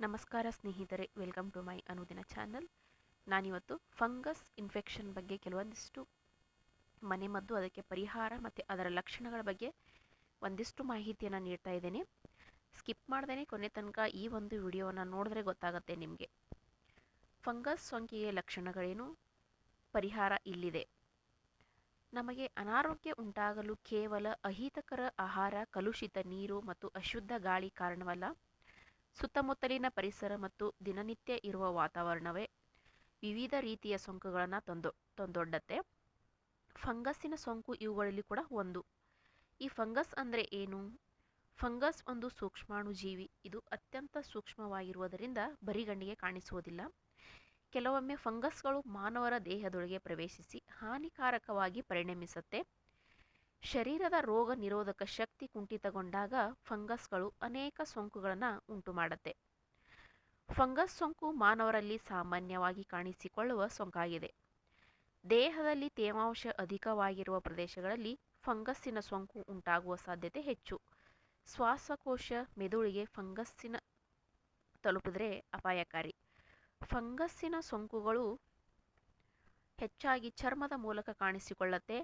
ನಮಸ್ಕಾರ ಸ್ನೇಹಿತರೆ, welcome to my ಅನುದಿನ ಚಾನಲ್. ನಾನಿವತ್ತು ಫಂಗಸ್ ಇನ್ಫೆಕ್ಷನ್ ಬಗ್ಗೆ ಕೆಲವೊಂದಿಷ್ಟು ಮನೆಮದ್ದು ಅದಕ್ಕೆ ಪರಿಹಾರ ಮತ್ತು ಅದರ ಲಕ್ಷಣಗಳ ಬಗ್ಗೆ ಒಂದಿಷ್ಟು ಮಾಹಿತಿಯನ್ನು ನೀಡ್ತಾ ಇದ್ದೇನೆ. ಸ್ಕಿಪ್ ಮಾಡ್ದೇ ಕೊನೆ ತನಕ ಈ ಒಂದು ವಿಡಿಯೋವನ್ನು ನೋಡಿದ್ರೆ ಗೊತ್ತಾಗುತ್ತೆ ನಿಮಗೆ. ಫಂಗಸ್ ಸೋಂಕಿಗೆ ಲಕ್ಷಣಗಳೇನು? ಪರಿಹಾರ ಇಲ್ಲಿದೆ. ನಮಗೆ ಅನಾರೋಗ್ಯ ಉಂಟಾಗಲು ಕೇವಲ ಅಹಿತಕರ ಆಹಾರ, ಕಲುಷಿತ ನೀರು ಮತ್ತು ಅಶುದ್ಧ ಗಾಳಿ ಕಾರಣವಲ್ಲ. ಸುತ್ತಮುತ್ತಲಿನ ಪರಿಸರ ಮತ್ತು ದಿನನಿತ್ಯ ಇರುವ ವಾತಾವರಣವೇ ವಿವಿಧ ರೀತಿಯ ಸೋಂಕುಗಳನ್ನು ತಂದೊ ತಂದೊಡ್ಡತ್ತೆ. ಫಂಗಸ್ಸಿನ ಸೋಂಕು ಇವುಗಳಲ್ಲಿ ಕೂಡ ಒಂದು. ಈ ಫಂಗಸ್ ಅಂದರೆ ಏನು? ಫಂಗಸ್ ಒಂದು ಸೂಕ್ಷ್ಮಾಣು ಜೀವಿ ಇದು ಅತ್ಯಂತ ಸೂಕ್ಷ್ಮವಾಗಿರುವುದರಿಂದ ಬರಿಗಣ್ಣಿಗೆ ಕಾಣಿಸುವುದಿಲ್ಲ. ಕೆಲವೊಮ್ಮೆ ಫಂಗಸ್ಗಳು ಮಾನವರ ದೇಹದೊಳಗೆ ಪ್ರವೇಶಿಸಿ ಹಾನಿಕಾರಕವಾಗಿ ಪರಿಣಮಿಸುತ್ತೆ. ಶರೀರದ ರೋಗ ನಿರೋಧಕ ಶಕ್ತಿ ಕುಂಠಿತಗೊಂಡಾಗ ಫಂಗಸ್ಗಳು ಅನೇಕ ಸೋಂಕುಗಳನ್ನು ಉಂಟು ಮಾಡುತ್ತೆ ಫಂಗಸ್ ಸೋಂಕು ಮಾನವರಲ್ಲಿ ಸಾಮಾನ್ಯವಾಗಿ ಕಾಣಿಸಿಕೊಳ್ಳುವ ಸೋಂಕಾಗಿದೆ. ದೇಹದಲ್ಲಿ ತೇವಾಂಶ ಅಧಿಕವಾಗಿರುವ ಪ್ರದೇಶಗಳಲ್ಲಿ ಫಂಗಸ್ಸಿನ ಸೋಂಕು ಉಂಟಾಗುವ ಸಾಧ್ಯತೆ ಹೆಚ್ಚು. ಶ್ವಾಸಕೋಶ ಮೆದುಳಿಗೆ ಫಂಗಸ್ಸಿನ ತಲುಪಿದರೆ ಅಪಾಯಕಾರಿ. ಫಂಗಸ್ಸಿನ ಸೋಂಕುಗಳು ಹೆಚ್ಚಾಗಿ ಚರ್ಮದ ಮೂಲಕ ಕಾಣಿಸಿಕೊಳ್ಳುತ್ತೆ.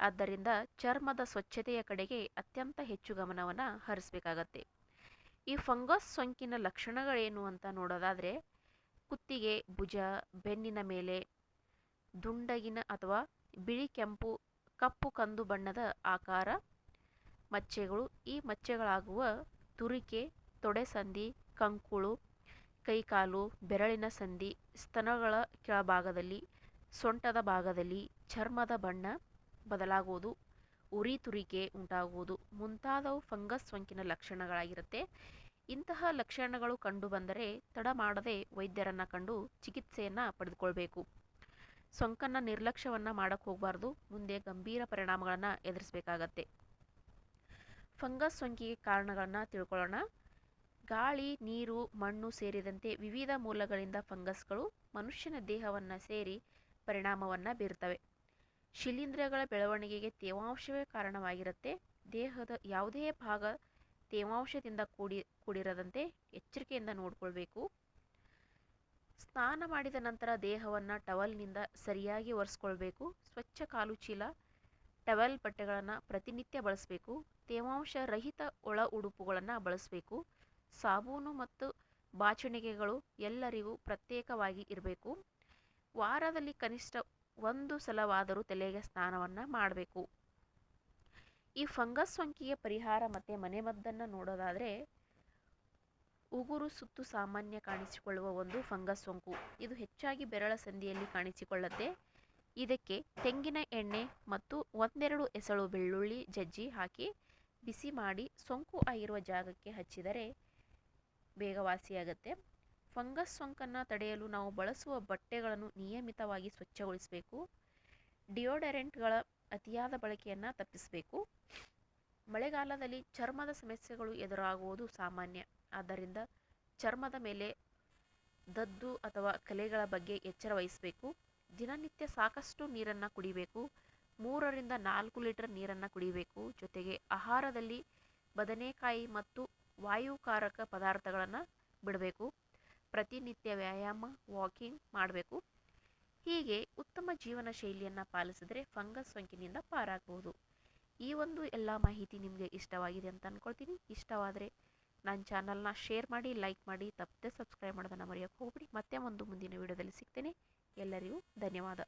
ಆದ್ದರಿಂದ ಚರ್ಮದ ಸ್ವಚ್ಛತೆಯ ಕಡೆಗೆ ಅತ್ಯಂತ ಹೆಚ್ಚು ಗಮನವನ್ನು ಹರಿಸಬೇಕಾಗತ್ತೆ. ಈ ಫಂಗಸ್ ಸೋಂಕಿನ ಲಕ್ಷಣಗಳೇನು ಅಂತ ನೋಡೋದಾದರೆ, ಕುತ್ತಿಗೆ, ಭುಜ, ಬೆನ್ನಿನ ಮೇಲೆ, ದುಂಡಗಿನ ಅಥವಾ ಬಿಳಿ ಕೆಂಪು, ಕಪ್ಪು ಕಂದು ಬಣ್ಣದ ಆಕಾರ, ಮಚ್ಚೆಗಳು. ಈ ಮಚ್ಚೆಗಳಾಗುವ ತುರಿಕೆ, ತೊಡೆ ಸಂಧಿ, ಕಂಕುಳು, ಕೈಕಾಲು, ಬೆರಳಿನ ಸಂಧಿ, ಸ್ತನಗಳ ಕೆಳಭಾಗದಲ್ಲಿ, ಸೊಂಟದ ಭಾಗದಲ್ಲಿ, ಚರ್ಮದ ಬಣ್ಣ ಬದಲಾಗುವುದು. ಉರಿ ತುರಿಕೆ ಉಂಟಾಗುವುದು. ಮುಂತಾದವು ಫಂಗಸ್ ಸೋಂಕಿನ ಲಕ್ಷಣಗಳಾಗಿರುತ್ತೆ. ಇಂತಹ ಲಕ್ಷಣಗಳು ಕಂಡುಬಂದರೆ ತಡ ಮಾಡದೆ ವೈದ್ಯರನ್ನು ಕಂಡು ಚಿಕಿತ್ಸೆಯನ್ನು ಪಡೆದುಕೊಳ್ಬೇಕು. ಸೋಂಕನ್ನು ನಿರ್ಲಕ್ಷ್ಯವನ್ನು ಮಾಡಕ್ಕೆ ಹೋಗಬಾರ್ದು. ಮುಂದೆ ಗಂಭೀರ ಪರಿಣಾಮಗಳನ್ನು ಎದುರಿಸಬೇಕಾಗತ್ತೆ. ಫಂಗಸ್ ಸೋಂಕಿಗೆ ಕಾರಣಗಳನ್ನು ತಿಳ್ಕೊಳ್ಳೋಣ. ಗಾಳಿ, ನೀರು, ಮಣ್ಣು ಸೇರಿದಂತೆ ವಿವಿಧ ಮೂಲಗಳಿಂದ ಫಂಗಸ್ಗಳು ಮನುಷ್ಯನ ದೇಹವನ್ನು ಸೇರಿ ಪರಿಣಾಮವನ್ನು ಬೀರ್ತವೆ. ಶಿಲೀಂಧ್ರಗಳ ಬೆಳವಣಿಗೆಗೆ ತೇವಾಂಶವೇ ಕಾರಣವಾಗಿರುತ್ತೆ. ದೇಹದ ಯಾವುದೇ ಭಾಗ ತೇವಾಂಶದಿಂದ ಕೂಡಿ, ಕೂಡಿರದಂತೆ ಎಚ್ಚರಿಕೆಯಿಂದ ನೋಡಿಕೊಳ್ಬೇಕು. ಸ್ನಾನ ಮಾಡಿದ ನಂತರ ದೇಹವನ್ನು ಟವಲ್ನಿಂದ ಸರಿಯಾಗಿ ಒರೆಸ್ಕೊಳ್ಬೇಕು. ಸ್ವಚ್ಛ ಕಾಲು ಚೀಲ ಟವೆಲ್ ಬಟ್ಟೆಗಳನ್ನು ಪ್ರತಿನಿತ್ಯ ಬಳಸಬೇಕು. ತೇವಾಂಶ ರಹಿತ ಒಳ ಉಡುಪುಗಳನ್ನು ಬಳಸಬೇಕು. ಸಾಬೂನು ಮತ್ತು ಬಾಚಣಿಗೆಗಳು ಎಲ್ಲರಿಗೂ ಪ್ರತ್ಯೇಕವಾಗಿ ಇರಬೇಕು. ವಾರದಲ್ಲಿ ಕನಿಷ್ಠ ಒಂದು ಸಲವಾದರೂ ತಲೆಗೆ ಸ್ನಾನವನ್ನು ಮಾಡಬೇಕು. ಈ ಫಂಗಸ್ ಸೋಂಕಿಗೆ ಪರಿಹಾರ ಮತ್ತು ಮನೆಮದ್ದನ್ನು ನೋಡೋದಾದರೆ, ಉಗುರು ಸುತ್ತು ಸಾಮಾನ್ಯ ಕಾಣಿಸಿಕೊಳ್ಳುವ ಒಂದು ಫಂಗಸ್ ಸೋಂಕು. ಇದು ಹೆಚ್ಚಾಗಿ ಬೆರಳ ಸಂಧಿಯಲ್ಲಿ ಕಾಣಿಸಿಕೊಳ್ಳುತ್ತೆ. ಇದಕ್ಕೆ ತೆಂಗಿನ ಎಣ್ಣೆ ಮತ್ತು ಒಂದೆರಡು ಎಸಳು ಬೆಳ್ಳುಳ್ಳಿ ಜಜ್ಜಿ ಹಾಕಿ ಬಿಸಿ ಮಾಡಿ ಸೋಂಕು ಆಗಿರುವ ಜಾಗಕ್ಕೆ ಹಚ್ಚಿದರೆ ಬೇಗ ವಾಸಿಯಾಗುತ್ತೆ ಫಂಗಸ್ ಸೋಂಕನ್ನು ತಡೆಯಲು ನಾವು ಬಳಸುವ ಬಟ್ಟೆಗಳನ್ನು ನಿಯಮಿತವಾಗಿ ಸ್ವಚ್ಛಗೊಳಿಸಬೇಕು. ಡಿಯೋಡರೆಂಟ್ಗಳ ಅತಿಯಾದ ಬಳಕೆಯನ್ನು ತಪ್ಪಿಸಬೇಕು. ಮಳೆಗಾಲದಲ್ಲಿ ಚರ್ಮದ ಸಮಸ್ಯೆಗಳು ಎದುರಾಗುವುದು ಸಾಮಾನ್ಯ. ಆದ್ದರಿಂದ ಚರ್ಮದ ಮೇಲೆ ದದ್ದು ಅಥವಾ ಕಲೆಗಳ ಬಗ್ಗೆ ಎಚ್ಚರ ವಹಿಸಬೇಕು. ದಿನನಿತ್ಯ ಸಾಕಷ್ಟು ನೀರನ್ನು ಕುಡಿಬೇಕು. ಮೂರರಿಂದ ನಾಲ್ಕು ಲೀಟರ್ ನೀರನ್ನು ಕುಡಿಬೇಕು. ಜೊತೆಗೆ ಆಹಾರದಲ್ಲಿ ಬದನೆಕಾಯಿ ಮತ್ತು ವಾಯುಕಾರಕ ಪದಾರ್ಥಗಳನ್ನು ಬಿಡಬೇಕು. ಪ್ರತಿನಿತ್ಯ ವ್ಯಾಯಾಮ ವಾಕಿಂಗ್ ಮಾಡಬೇಕು. ಹೀಗೆ ಉತ್ತಮ ಜೀವನ ಶೈಲಿಯನ್ನು ಪಾಲಿಸಿದರೆ ಫಂಗಸ್ ಸೋಂಕಿನಿಂದ ಪಾರಾಗಬಹುದು ಈ ಒಂದು ಎಲ್ಲ ಮಾಹಿತಿ ನಿಮಗೆ ಇಷ್ಟವಾಗಿದೆ ಅಂತ ಅಂದ್ಕೊಳ್ತೀನಿ ಇಷ್ಟವಾದರೆ ನನ್ನ ಚಾನಲ್ನ ಶೇರ್ ಮಾಡಿ ಲೈಕ್ ಮಾಡಿ, ತಪ್ಪದೆ ಸಬ್ಸ್ಕ್ರೈಬ್ ಮಾಡೋದನ್ನು ಮರೆಯೋಕ್ಕೆ ಹೋಗ್ಬಿಡಿ. ಮತ್ತೆ ಒಂದು ಮುಂದಿನ ವಿಡಿಯೋದಲ್ಲಿ ಸಿಗ್ತೇನೆ. ಎಲ್ಲರಿಗೂ ಧನ್ಯವಾದ.